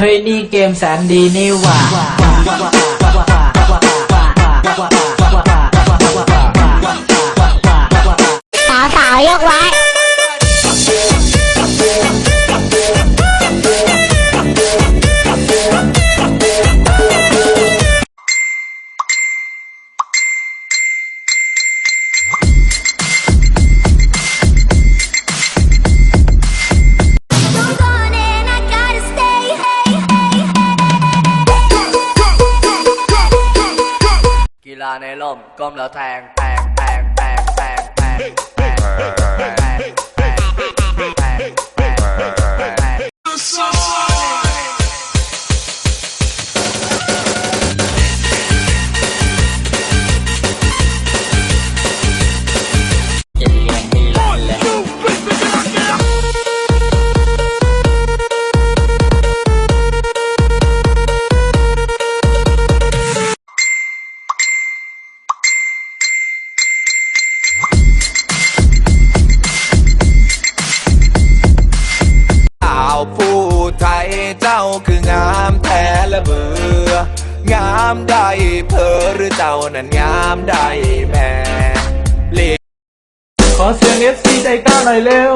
เฮ้ยนี่เกมแสนดีนี่หว่า สาวสาวยกไว้ là nè lồm con lợ thàn tàn เจ้าคืองามแท้ละเบืองามได้เพอหรือเจ้านั้นงามได้แม่ขอเสียงเอฟซีใจกล้าหน่อยเร็ว